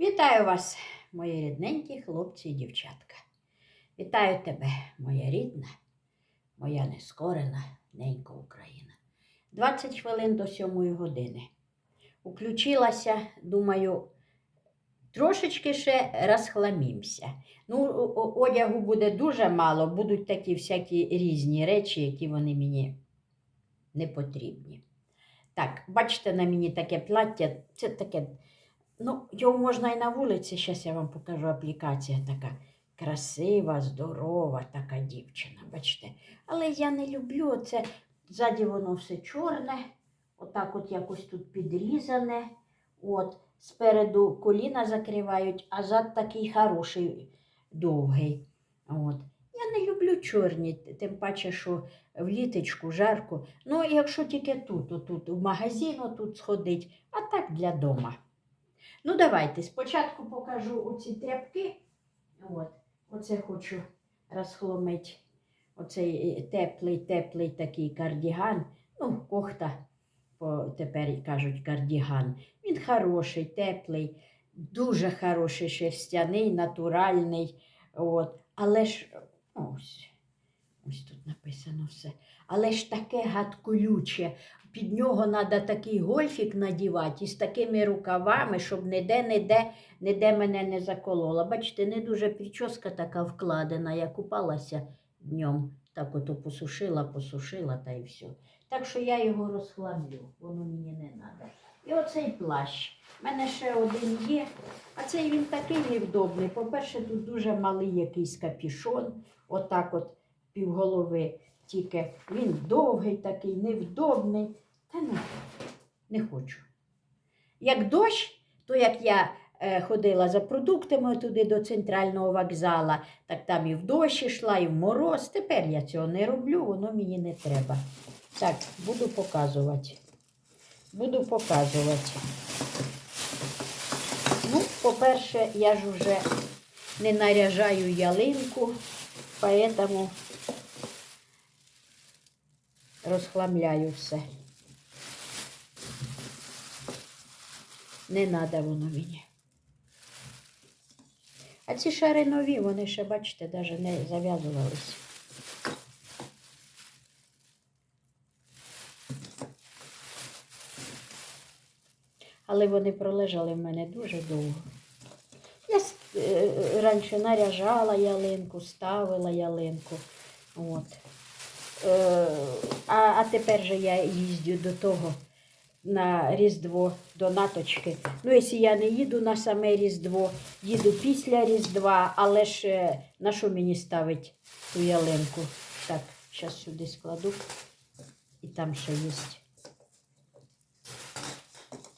Вітаю вас, мої рідненькі хлопці і дівчатка. Вітаю тебе, моя рідна, моя нескорена ненька Україна. 20 хвилин до 7 години. Уключилася, думаю, трошечки ще розхламімся. Ну, одягу буде дуже мало, будуть такі всякі різні речі, які вони мені не потрібні. Так, бачите на мені таке плаття, це таке Ну, його можна і на вулиці, зараз я вам покажу аплікація така красива, здорова така дівчина, бачите. Але я не люблю це. Ззаді воно все чорне, отак от якось тут підрізане. От, спереду коліна закривають, а зад такий хороший, довгий. От. Я не люблю чорні, тим паче, що в літочку жарко. Ну, якщо тільки тут, отут, в магазин отут сходить, а так для дома. Ну, давайте спочатку покажу оці тряпки. От, оце хочу розхломити. Оцей е, теплий, теплий такий кардіган. Ну, кохта, по, тепер кажуть кардіган. Він хороший, теплий, дуже хороший шерстяний, натуральний. От. Але ж ось, ось тут написано все. Але ж таке гадколюче. Під нього треба такий гольфік надівати із такими рукавами, щоб ніде, ніде, мене не заколола. Бачите, не дуже прическа така вкладена, я купалася днем. Так ото посушила, посушила та й все. Так що я його розхламлю, воно мені не треба. І оцей плащ. У мене ще один є, а цей він такий невдобний. По-перше, тут дуже малий якийсь капішон, отак от півголови. Тільки він довгий такий, невдобний. Та не, не хочу. Як дощ, то як я е, ходила за продуктами туди до центрального вокзала, так там і в дощ йшла, і в мороз. Тепер я цього не роблю, воно мені не треба. Так, буду показувати. Буду показувати. Ну, по-перше, я ж вже не наряжаю ялинку, поэтому розхламляю все. Не треба воно мені. А ці шари нові, вони ще, бачите, навіть не зав'язувалися. Але вони пролежали в мене дуже довго. Я е, е, раніше наряжала ялинку, ставила ялинку. От. Е, а, а тепер же я їздю до того на Різдво до наточки. Ну, якщо я не їду на саме Різдво, їду після Різдва, але ж е, на що мені ставить ту ялинку? Так, зараз сюди складу. І там ще є.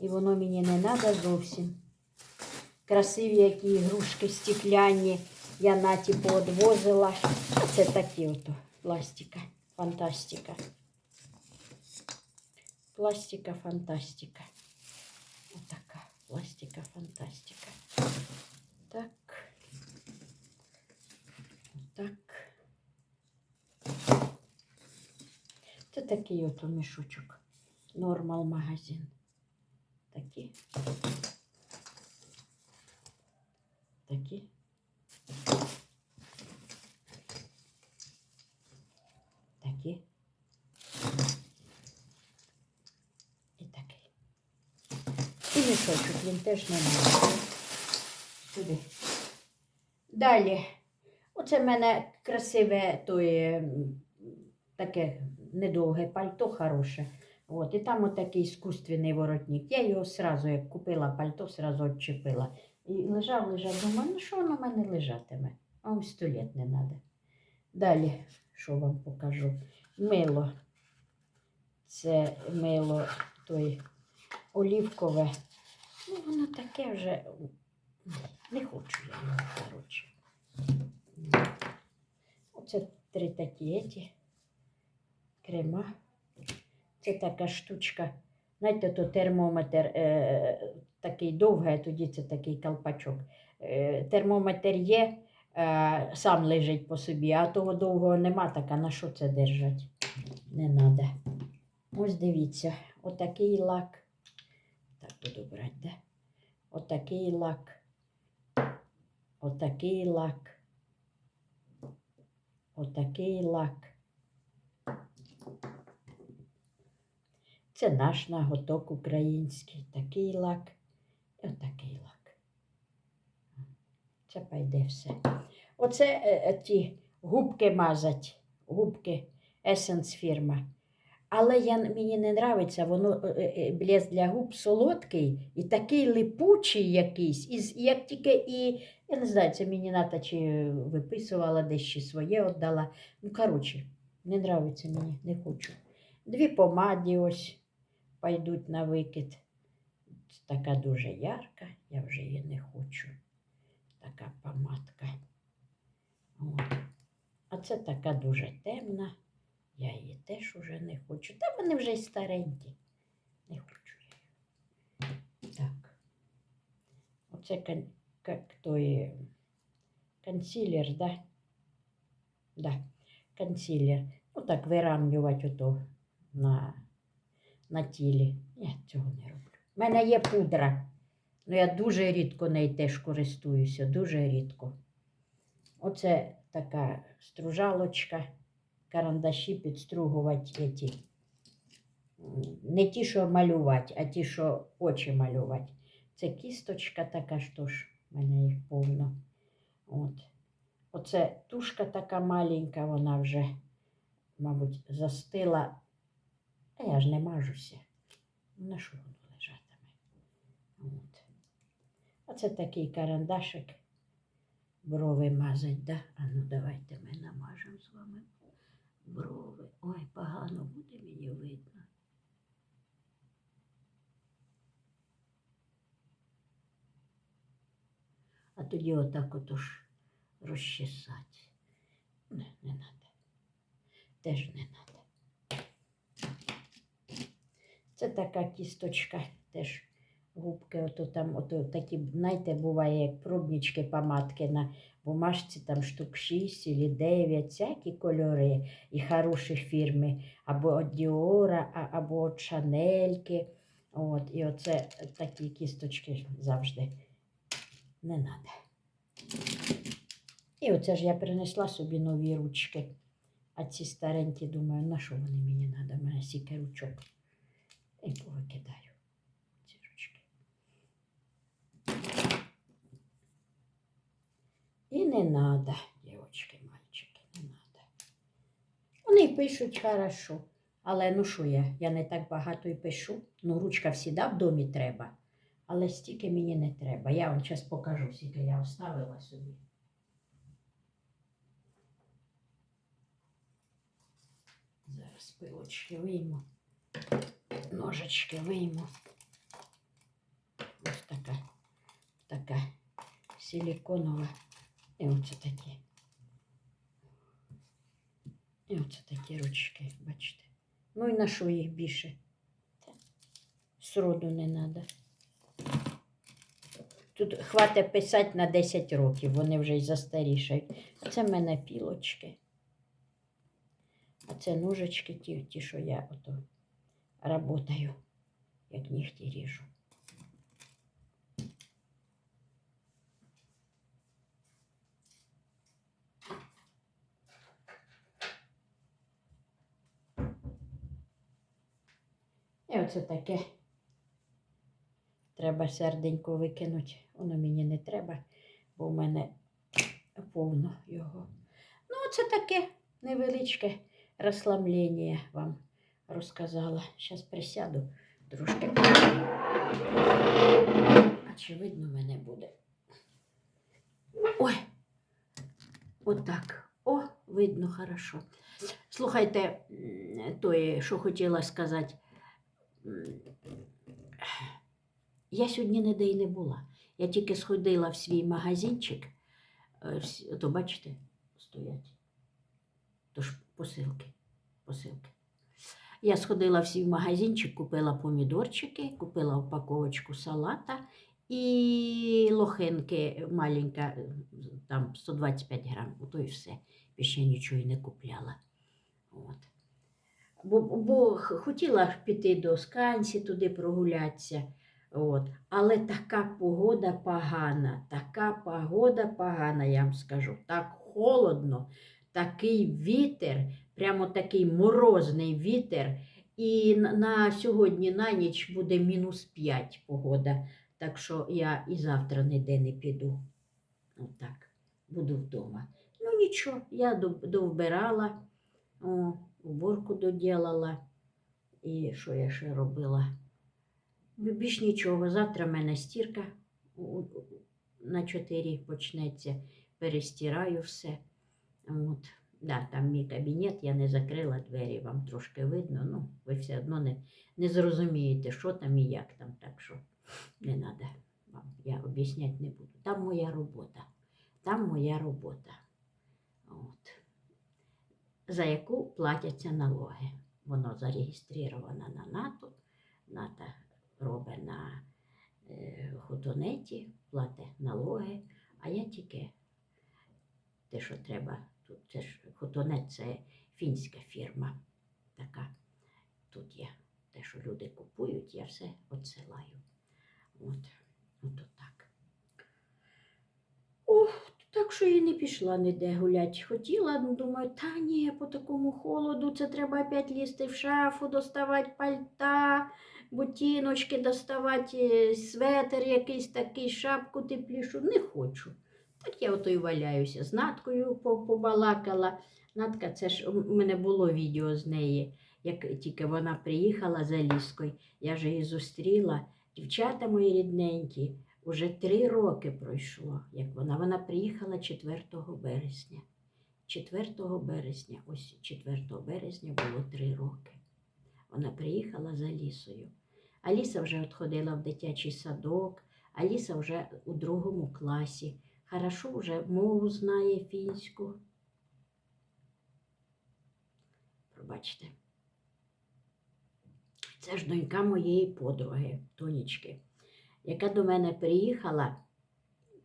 І воно мені не треба зовсім. Красиві які ігрушки стекляні. Я наті поодвозила. Це такі ото пластика. Фантастика. Пластика, фантастика. Отака пластика, фантастика. Так. Так. Це такий от мішочок. Нормал магазин. Такі. Такі. Такі. Мішочок, він теж не має. Далі. Оце в мене красиве тоє, м, таке недовге пальто хороше. От, і там отакий іскусственний воротник. Я його сразу, як купила пальто, сразу відчепила. І лежав, лежав, думаю, ну що воно в мене лежатиме? А вам сто літ не треба. Далі, що вам покажу? Мило. Це мило той олівкове. Ну, воно таке вже не хочу я його, коротше. Оце три такі еті крема. Це така штучка. Знаєте, то термометр е, такий довгий, а тоді це такий колпачок. Е, термометр є, е, сам лежить по собі, а того довгого нема, так а на що це держать? Не треба. Ось дивіться, отакий лак. Так буду брати, да? Отакий лак. отакий лак, отакий лак. Це наш наготок український, такий лак і отакий лак. Це пайде все. Оце е, е, ті губки мазать, губки Essence фірма. Але я, мені не подобається, воно е, е, для губ солодкий і такий липучий якийсь. І, як тільки і, я не знаю, це мені ната чи виписувала десь чи своє віддала. Ну, коротше, не подобається мені, не хочу. Дві помади ось пойдуть на викид. Така дуже ярка, я вже її не хочу. Така помадка. От. А це така дуже темна. Я її теж уже не хочу. Та вони вже й старенькі. Не хочу я. Так. Оце кон, как той консилер, да? Да. Ну так вирамнювати ото на, на тілі. Я цього не роблю. У мене є пудра. Ну я дуже рідко нею теж користуюся, дуже рідко. Оце така стружалочка, карандаші підстругувати ті. Не ті, що малювати, а ті, що очі малювати. Це кісточка така ж ж, в мене їх повно. От. Оце тушка така маленька, вона вже, мабуть, застила. А я ж не мажуся. На що воно лежатиме? От. А це такий карандашик. Брови мазать, да? А ну давайте ми намажемо з вами брови. Ой, погано буде мені видно. А тоді отак отож розчесати. Не, не треба. Теж не треба. Це така кісточка, теж губки, ото там, ото такі, знаєте, буває, як пробнички помадки на бумажці, там штук 6 або 9, всякі кольори і хороші фірми, або від Діора, або від Шанельки. От, і оце такі кісточки завжди не треба. І оце ж я принесла собі нові ручки. А ці старенькі, думаю, на що вони мені треба? У мене стільки ручок. І повикидаю ці ручки. І не надо, дівчатки, мальчики, не надо. Вони пишуть хорошо. Але ну що я? Я не так багато і пишу. Ну, ручка всіда в домі треба. Але стільки мені не треба. Я вам зараз покажу, скільки я оставила собі. Зараз пилочки вийму. Ножички вийму. Ось така, така силіконова. І оце такі. І оце такі ручки, бачите. Ну і на що їх більше? Сроду не треба. Тут хватить писати на 10 років, вони вже й застарішають. Це в мене пілочки. А це ножички ті, ті що я ото работаю, як нігті ріжу. Оце таке. Треба серденько викинути. Воно мені не треба, бо в мене повно його. Ну, оце таке невеличке розслаблення вам розказала. Зараз присяду трошки. Чи мене буде? Ой, отак. О, видно хорошо. Слухайте, м, той, що хотіла сказати. Я сьогодні ніде й не була. Я тільки сходила в свій магазинчик. Е, То бачите, стоять. Тож посилки. посилки. Я сходила в свій магазинчик, купила помідорчики, купила упаковочку салата і лохинки маленька, там 125 грам, ото і все. Я нічого й не купляла. Бо, бо хотіла піти до Скансі, туди прогулятися. От. Але така погода погана, така погода погана, я вам скажу. Так холодно, такий вітер, прямо такий морозний вітер. І на- сьогодні на ніч буде мінус 5 погода. Так що я і завтра ніде не піду. Отак, буду вдома. Ну нічого, я довбирала, уборку доділала. І що я ще робила? Більш нічого. Завтра в мене стірка на 4 почнеться. Перестираю все. От. Да, там мій кабінет, я не закрила двері, вам трошки видно. Ну, ви все одно не, не зрозумієте, що там і як там, так що не треба вам. Я об'ясняти не буду. Там моя робота. Там моя робота. От. За яку платяться налоги. Воно зареєстровано на НАТО. НАТО робить на е, худонеті, платить налоги, а я тільки те, що треба. Тут це ж худонет це фінська фірма. Така. Тут є те, що люди купують, я все відсилаю. От, от так. Ох, так що і не пішла ніде гулять. Хотіла, думаю, та ні, по такому холоду це треба опять лізти в шафу, доставати пальта, ботиночки доставати, е, светер якийсь такий, шапку теплішу. Не хочу. Так я ото й валяюся. З Наткою побалакала. Натка, це ж у мене було відео з неї, як тільки вона приїхала за ліскою. Я ж її зустріла. Дівчата мої рідненькі, уже три роки пройшло, як вона. Вона приїхала 4 березня. 4 березня, ось 4 березня було три роки. Вона приїхала за лісою. Аліса вже відходила в дитячий садок, Аліса вже у другому класі. Хорошо вже мову знає фінську. Пробачте. Це ж донька моєї подруги, Тонічки, яка до мене приїхала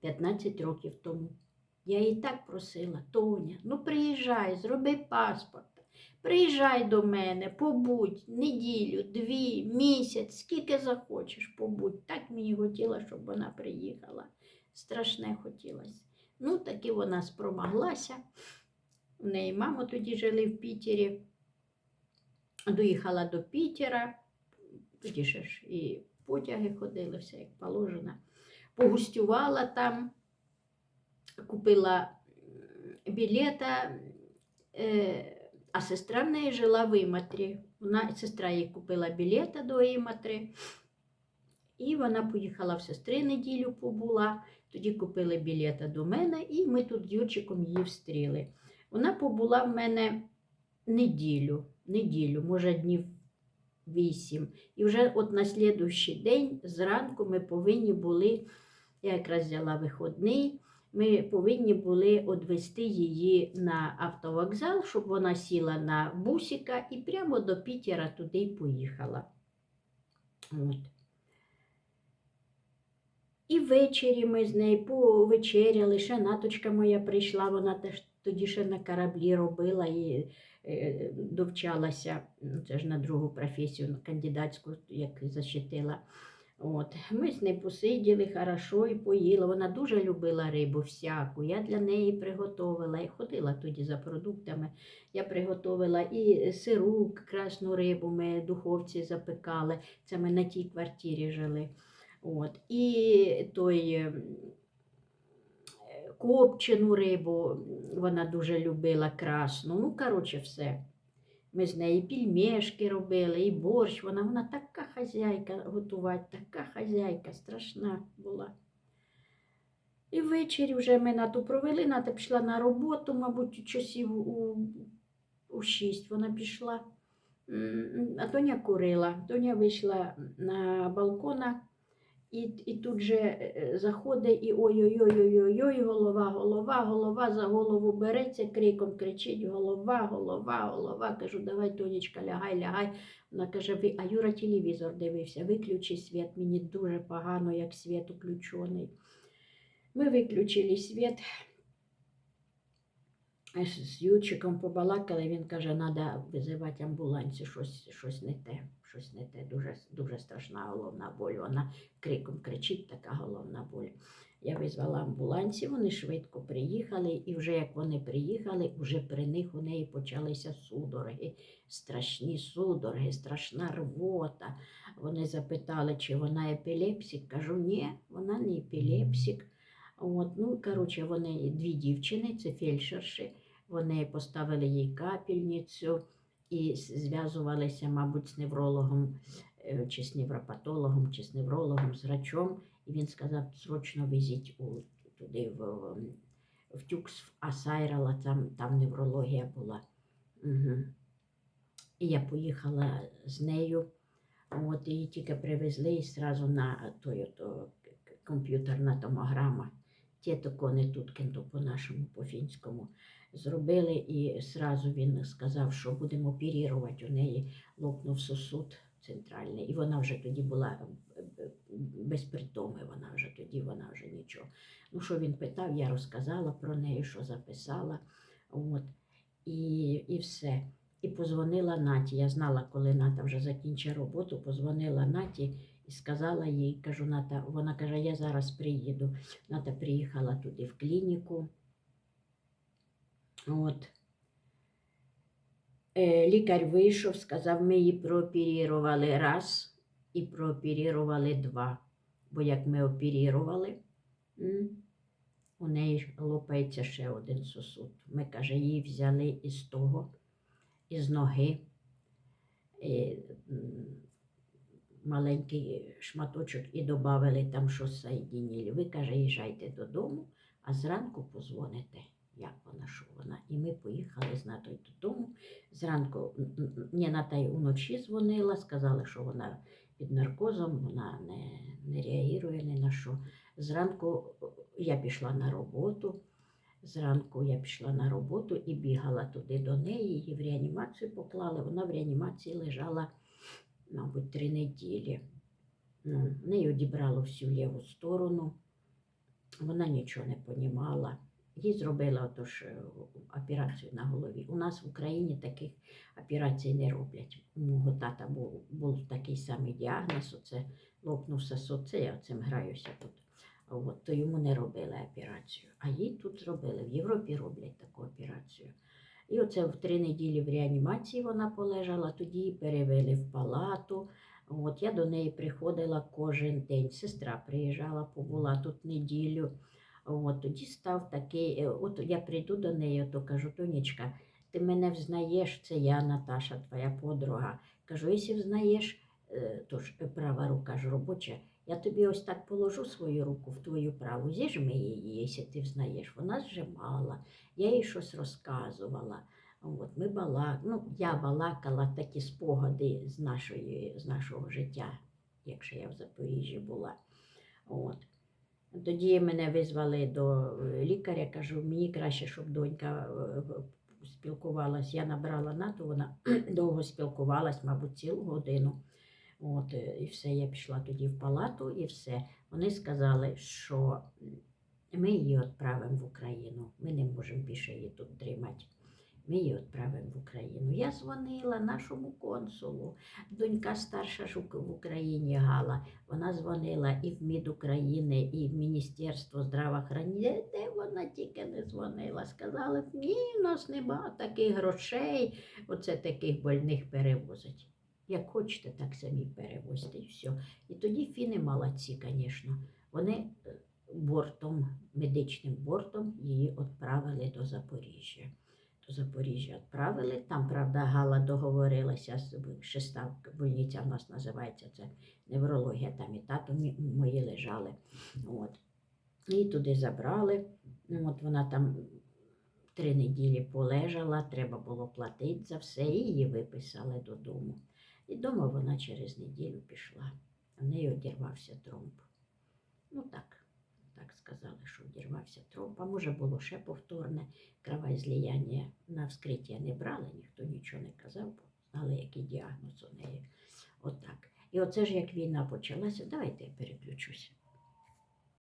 15 років тому. Я її так просила, Тоня, ну приїжджай, зроби паспорт. Приїжджай до мене, побудь неділю, дві, місяць, скільки захочеш, побудь. Так мені хотіла, щоб вона приїхала. Страшне хотілося. Ну, таки вона спромоглася. У неї мама тоді жили в Пітері. Доїхала до Пітера. Тоді ж і потяги ходили, все як положено. Погустювала там, купила білета, е, а сестра в неї жила в Іматрі. Вона, сестра їй купила білета до Іматри. І вона поїхала в сестри неділю побула. Тоді купили білета до мене, і ми тут з Юрчиком її встріли. Вона побула в мене неділю, неділю, може днів вісім. І вже от на слідуючий день зранку ми повинні були, я якраз взяла виходний, ми повинні були відвести її на автовокзал, щоб вона сіла на бусика і прямо до Пітера туди й поїхала. От. І ввечері ми з нею повечеряли, ще наточка моя прийшла, вона теж тоді ще на кораблі робила і е, довчалася, ну, це ж на другу професію, на кандидатську, як защитила. От. Ми з нею посиділи хорошо і поїла. Вона дуже любила рибу всяку. Я для неї приготувала і ходила тоді за продуктами. Я приготувала і сиру, красну рибу, ми в духовці запекали. Це ми на тій квартирі жили. От. І той ем, копчену рибу вона дуже любила красну. Ну, коротше, все. Ми з нею і пільмешки робили, і борщ. Вона, вона така хазяйка готувати, така хазяйка, страшна була. І ввечері вже ми нату провели, ната пішла на роботу, мабуть, часів у, у шість вона пішла. А Тоня курила. Тоня вийшла на балкона і, і тут же е, заходить і ой-ой-ой-ой-ой, голова, голова, голова за голову береться, криком кричить голова, голова, голова. Кажу, давай, Тонечка, лягай, лягай. Вона каже, «Ви- а Юра телевізор дивився, виключи світ, мені дуже погано, як світ уключений. Ми виключили світ. З Юрчиком побалакали, він каже, треба визивати амбулансі, щось, щось не те, щось не те. Дуже, дуже страшна головна боль. Вона криком кричить, така головна боль. Я визвала амбулансі, вони швидко приїхали, і вже як вони приїхали, вже при них у неї почалися судороги, страшні судороги, страшна рвота. Вони запитали, чи вона епілепсик. Кажу, ні, вона не епілепсик. От, ну, коротше, вони дві дівчини, це фельдшерші, вони поставили їй капельницю і зв'язувалися, мабуть, з неврологом, е, чи з невропатологом, чи з неврологом, з врачом. І він сказав, срочно везіть у, туди в, в Тюкс, в Асайрала, там, там неврологія була. Угу. І я поїхала з нею. От її тільки привезли і зразу на той, комп'ютерна томограма. Ті не тут кенто по-нашому, по-фінському зробили, і зразу він сказав, що будемо оперувати. У неї лопнув сосуд центральний, і вона вже тоді була е, е, без притоми, вона вже тоді, вона вже нічого. Ну, що він питав, я розказала про неї, що записала. От. І, і все. І позвонила Наті. Я знала, коли Ната вже закінчить роботу, позвонила Наті і сказала їй, кажу, Ната, вона каже, я зараз приїду. Ната приїхала туди в клініку. От. Е, Лікар вийшов, сказав, ми її прооперували раз і прооперували два. Бо як ми оперували, м, у неї лопається ще один сосуд. Ми, каже, її взяли із того, із ноги. е, м, Маленький шматочок і додали там щось соєдінили. Ви каже, їжджайте додому, а зранку позвоните, як вона, що вона. І ми поїхали з Натою додому. Зранку м, м, ні, Ната й уночі дзвонила, сказали, що вона під наркозом, вона не, не реагує ні на що. Зранку е, я пішла на роботу. Зранку я пішла на роботу і бігала туди до неї, її в реанімацію поклали. Вона в реанімації лежала, мабуть, три неділі. Ну, в неї одібрало всю ліву сторону. Вона нічого не понімала. Їй зробили отож е, операцію на голові. У нас в Україні таких операцій не роблять. У мого тата був, був такий самий діагноз, оце лопнув сосуд, це я цим граюся тут. От, то йому не робили операцію. А їй тут зробили. В Європі роблять таку операцію. І оце в три неділі в реанімації вона полежала, тоді її перевели в палату. От я до неї приходила кожен день. Сестра приїжджала, побула тут неділю. От тоді став такий, е, от я прийду до неї, то кажу, Тонечка, ти мене взнаєш, це я, Наташа, твоя подруга. Кажу, якщо взнаєш, е, то ж е, права рука ж робоча, я тобі ось так положу свою руку в твою праву, зіжми її, якщо ти взнаєш. Вона зжимала, я їй щось розказувала. От, ми бала... ну, я балакала такі спогади з, нашої, з нашого життя, якщо я в Запоріжжі була. От. Тоді мене визвали до е, лікаря, кажу, мені краще, щоб донька е, спілкувалась. Я набрала нату, вона довго спілкувалась, мабуть, цілу годину. От, е, і все, я пішла тоді в палату і все. Вони сказали, що ми її відправимо в Україну. Ми не можемо більше її тут тримати. Ми її відправимо в Україну. Я дзвонила нашому консулу. Донька старша ж у- в Україні Гала. Вона дзвонила і в МІД України, і в Міністерство здравоохранення. Де вона тільки не дзвонила. Сказали, ні, у нас немає таких грошей. Оце таких больних перевозить. Як хочете, так самі перевозьте і все. І тоді фіни молодці, звісно. Вони е, бортом, медичним бортом її відправили до Запоріжжя. Запоріжжя відправили. Там, правда, Гала договорилася з шеста больниця в нас називається це неврологія, там і тато мої лежали. От. І туди забрали. От вона там три неділі полежала, треба було платити за все, і її виписали додому. І дома вона через неділю пішла. В неї одірвався тромб. Ну так, так сказали, що одірвався тромб. А може було ще повторне кровоізлияння. На вскриття не брали, ніхто нічого не казав, бо знали, який діагноз у неї. Отак. І оце ж як війна почалася, давайте я переключусь.